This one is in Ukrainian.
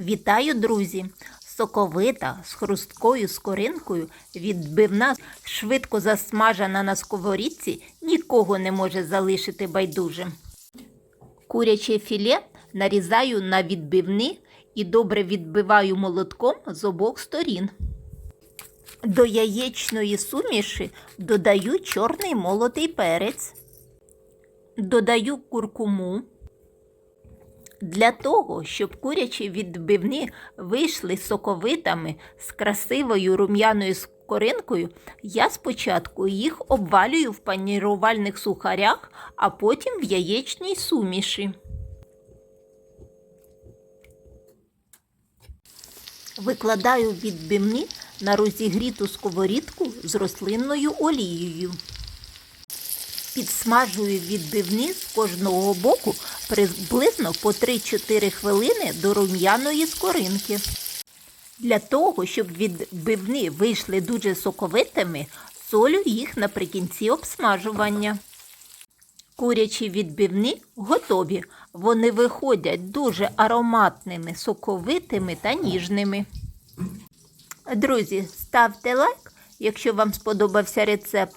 Вітаю, друзі! Соковита з хрусткою скоринкою, відбивна, швидко засмажена на сковорідці, нікого не може залишити байдужим. Куряче філе нарізаю на відбивни і добре відбиваю молотком з обох сторін. До яєчної суміші додаю чорний молотий перець, додаю куркуму. Для того, щоб курячі відбивні вийшли соковитими з красивою рум'яною скоринкою, я спочатку їх обвалюю в панірувальних сухарях, а потім в яєчній суміші. Викладаю відбивні на розігріту сковорідку з рослинною олією. Підсмажую відбивні з кожного боку приблизно по 3-4 хвилини до рум'яної скоринки. Для того, щоб відбивні вийшли дуже соковитими, солю їх наприкінці обсмажування. Курячі відбивні готові. Вони виходять дуже ароматними, соковитими та ніжними. Друзі, ставте лайк, якщо вам сподобався рецепт.